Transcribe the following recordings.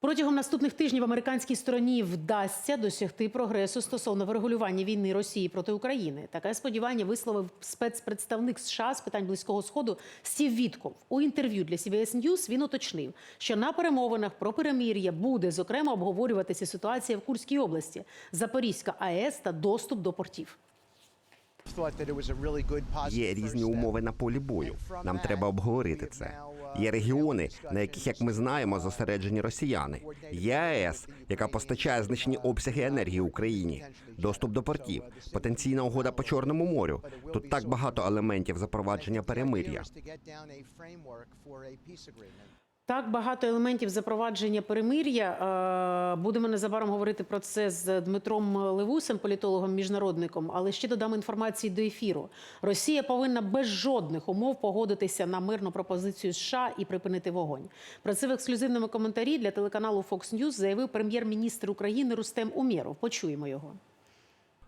Протягом наступних тижнів американській стороні вдасться досягти прогресу стосовно врегулювання війни Росії проти України. Таке сподівання висловив спецпредставник США з питань близького сходу Стів Вітков. У інтерв'ю для CBS News він уточнив, що на перемовинах про перемир'я буде зокрема обговорюватися ситуація в Курській області, Запорізька АЕС та доступ до портів. Є різні умови на полі бою. Нам треба обговорити це. Є регіони, на яких, як ми знаємо, зосереджені росіяни. Є АЕС, яка постачає значні обсяги енергії Україні, доступ до портів, потенційна угода по Чорному морю. Тут так багато елементів запровадження перемир'я. Так багато елементів запровадження перемир'я. Е, Будемо незабаром говорити про це з Дмитром Левусем, політологом міжнародником. Але ще додам інформації до ефіру. Росія повинна без жодних умов погодитися на мирну пропозицію США і припинити вогонь. Про це в ексклюзивному коментарі для телеканалу Fox News заявив прем'єр-міністр України Рустем Умєров. Почуємо його.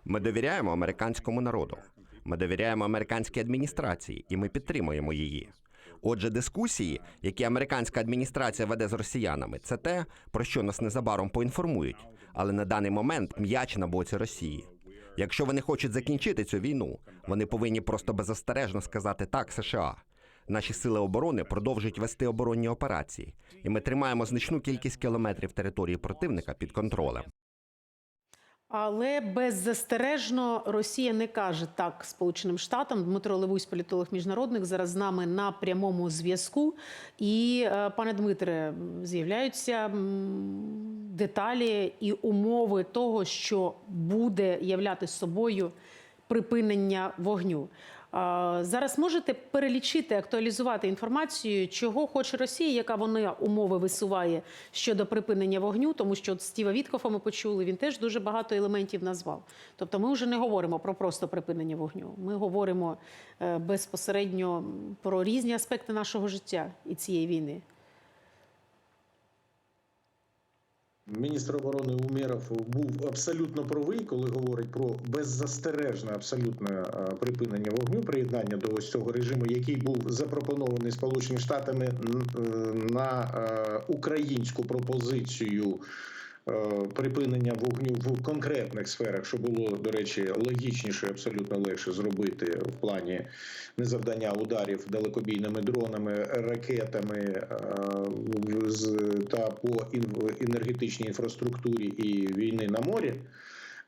Ми довіряємо американському народу. Ми довіряємо американській адміністрації, і ми підтримуємо її. Отже, дискусії, які американська адміністрація веде з росіянами, це те, про що нас незабаром поінформують. Але на даний момент м'яч на боці Росії. Якщо вони хочуть закінчити цю війну, вони повинні просто беззастережно сказати так США. Наші сили оборони продовжують вести оборонні операції, і ми тримаємо значну кількість кілометрів території противника під контролем. Але беззастережно Росія не каже так Сполученим Штатам. Дмитро Левусь, політолог міжнародник, зараз з нами на прямому зв'язку. І, е, пане Дмитре, з'являються деталі і умови того, що буде являти собою припинення вогню. Зараз можете перелічити, актуалізувати інформацію, чого хоче Росія, яка вона умови висуває щодо припинення вогню, тому що от Стіва Віткофа ми почули, він теж дуже багато елементів назвав. Тобто ми вже не говоримо про просто припинення вогню. Ми говоримо е, безпосередньо про різні аспекти нашого життя і цієї війни. Міністр оборони Умєров був абсолютно правий, коли говорить про беззастережне абсолютне е, припинення вогню, приєднання до ось цього режиму, який був запропонований Сполученими Штатами е, на е, українську пропозицію. Е, Припинення вогню в конкретних сферах, що було до речі логічніше, абсолютно легше зробити в плані незавдання ударів далекобійними дронами, ракетами е, та по енергетичній інфраструктурі і війни на морі.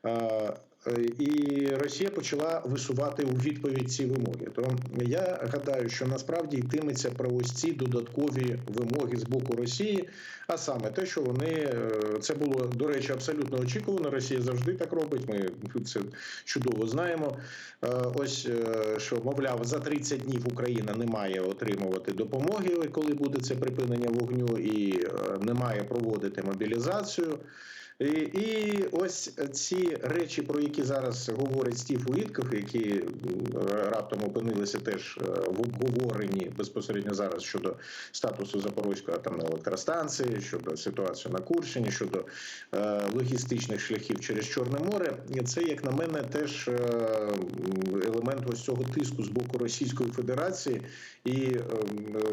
Е, е, І Росія почала висувати у відповідь ці вимоги. То я гадаю, що насправді йтиметься про ось ці додаткові вимоги з боку Росії, а саме те, що вони е, це було до речі абсолютно очікувано. Росія завжди так робить. Ми це чудово знаємо. Ось що мовляв, за 30 днів Україна не має отримувати допомоги, коли буде це припинення вогню, і не має проводити мобілізацію. І, ось ці речі, про які зараз говорить Стів Уітков, які раптом опинилися теж е, в обговоренні безпосередньо зараз щодо статусу Запорозької атомної електростанції, щодо ситуації на Курщині, щодо е, логістичних шляхів через Чорне море. Це, як на мене, теж е, елемент ось цього тиску з боку Російської Федерації. І е,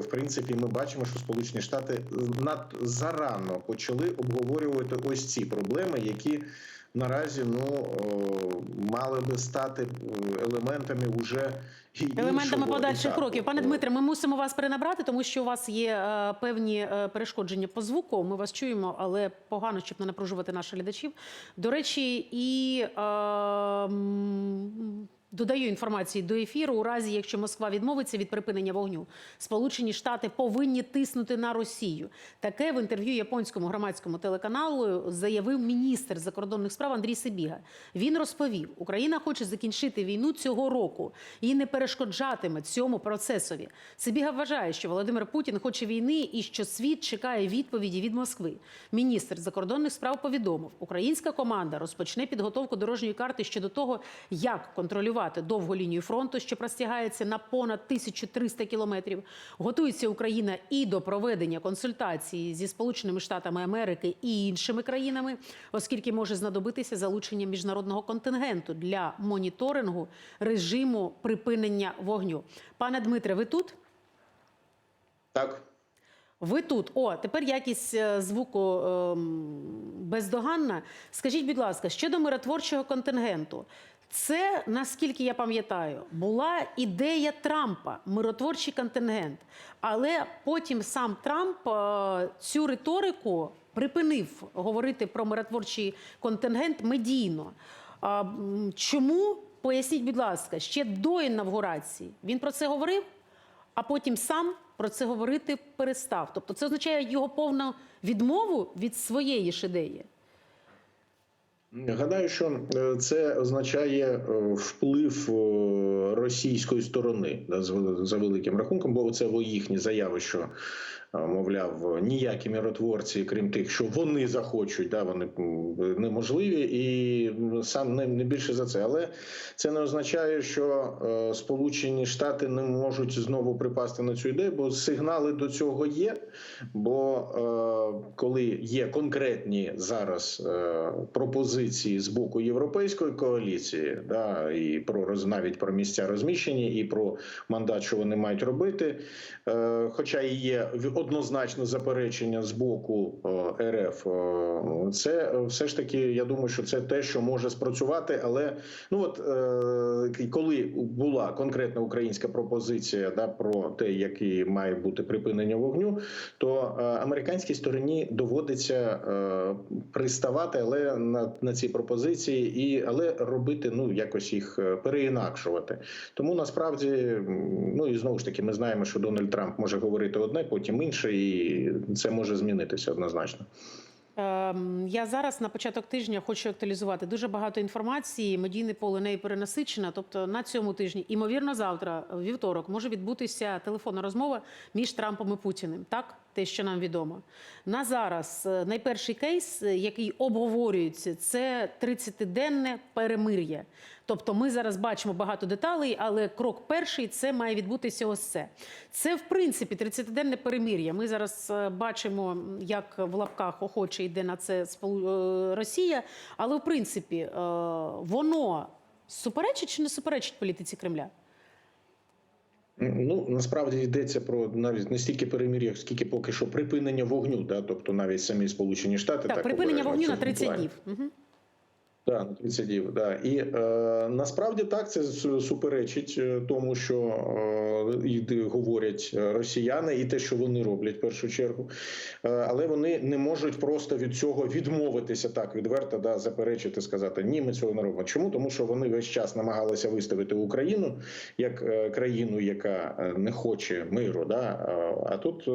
в принципі, ми бачимо, що Сполучені Штати над зарано почали обговорювати ось ці проблеми, які наразі ну мали би стати е, елементами уже і Елементами іншого подальших етапу. кроків. Пане Дмитре, ми мусимо вас перенабрати, тому що у вас є е, певні е, перешкодження по звуку. Ми вас чуємо, але погано, щоб не напружувати наших глядачів. До речі, і е, додаю інформації до ефіру. У разі, якщо Москва відмовиться від припинення вогню, Сполучені Штати повинні тиснути на Росію. Таке в інтерв'ю японському громадському телеканалу заявив міністр закордонних справ Андрій Сибіга. Він розповів, Україна хоче закінчити війну цього року і не перешкоджатиме цьому процесові. Сибіга вважає, що Володимир Путін хоче війни і що світ чекає відповіді від Москви. Міністр закордонних справ повідомив, українська команда розпочне підготовку дорожньої карти щодо того, як контролювати руйнувати довгу лінію фронту, що простягається на понад 1300 кілометрів. Готується Україна і до проведення консультацій зі Сполученими Штатами Америки і іншими країнами, оскільки може знадобитися залучення міжнародного контингенту для моніторингу режиму припинення вогню. Пане Дмитре, ви тут? Так. Ви тут. О, тепер якість е, звуку ем, бездоганна. Скажіть, будь ласка, щодо миротворчого контингенту. Це, наскільки я пам'ятаю, була ідея Трампа миротворчий контингент. Але потім сам Трамп е, цю риторику припинив говорити про миротворчий контингент медійно. Чому? Поясніть, будь ласка, ще до інавгурації він про це говорив? а потім сам про це говорити перестав. Тобто це означає його повну відмову від своєї ж ідеї. Гадаю, що е, це означає е, вплив е, російської сторони за великим рахунком, бо це їхні заяви, що мовляв ніякі миротворці, крім тих, що вони захочуть, да, вони неможливі, і сам не, не більше за це. Але це не означає, що е, Сполучені Штати не можуть знову припасти на цю ідею, бо сигнали до цього є. Бо е, коли є конкретні зараз е, пропозиції з боку європейської коаліції, да, і про навіть про місця розміщення, і про мандат, що вони мають робити, хоча і є однозначне заперечення з боку е, РФ, е, це все ж таки, я думаю, що це те, що може спрацювати, але ну от е, коли була конкретна українська пропозиція да, про те, який має бути припинення вогню, то е, американській стороні доводиться е, приставати, але на, на ці пропозиції, і але робити ну якось їх е, переінакшувати. Тому насправді, ну і знову ж таки, ми знаємо, що Дональд Трамп може говорити одне, потім інше, і це може змінитися однозначно. Ем, Я зараз на початок тижня хочу актуалізувати дуже багато інформації. Медійне поле нею перенасичено. Тобто на цьому тижні, імовірно, завтра, вівторок, може відбутися телефонна розмова між Трампом і Путіним. Так, те, що нам відомо. На зараз е, найперший кейс, е, який обговорюється, це 30-денне перемир'я. Тобто, ми зараз бачимо багато деталей, але крок перший це має відбутися ось це. Це, в принципі, 30-денне перемир'я. Ми зараз е, бачимо, як в лапках охоче йде на це е, Росія, але в принципі е, воно суперечить чи не суперечить політиці Кремля? Ну насправді йдеться про навіть не стільки перемир'я, скільки поки що припинення вогню, да, тобто навіть самі Сполучені Штати Так, припинення вогню на 30 плані. днів. Угу. Так, на 30 днів, да. І е, насправді так це суперечить е, тому, що е, говорять росіяни, і те, що вони роблять в першу чергу. Е, але вони не можуть просто від цього відмовитися так відверто, да, заперечити, сказати ні, ми цього не робимо. Чому? Тому що вони весь час намагалися виставити Україну як е, країну, яка е, не хоче миру. Да? Е, А тут е,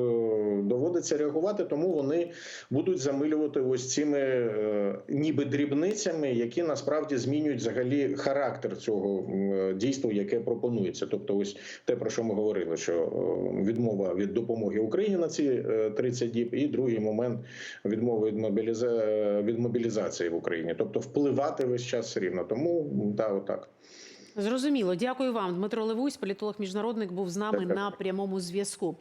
доводиться реагувати, тому вони будуть замилювати ось цими е, ніби дрібницями, які насправді змінюють взагалі характер цього м, дійства, яке пропонується. Тобто, ось те про що ми говорили, що е, відмова від допомоги Україні на ці е, 30 діб, і другий момент відмови від мобіліза... від мобілізації в Україні, тобто впливати весь час все рівно. Тому да, отак. Зрозуміло. Дякую вам. Дмитро Левусь, політолог міжнародник, був з нами Дякую. на прямому зв'язку.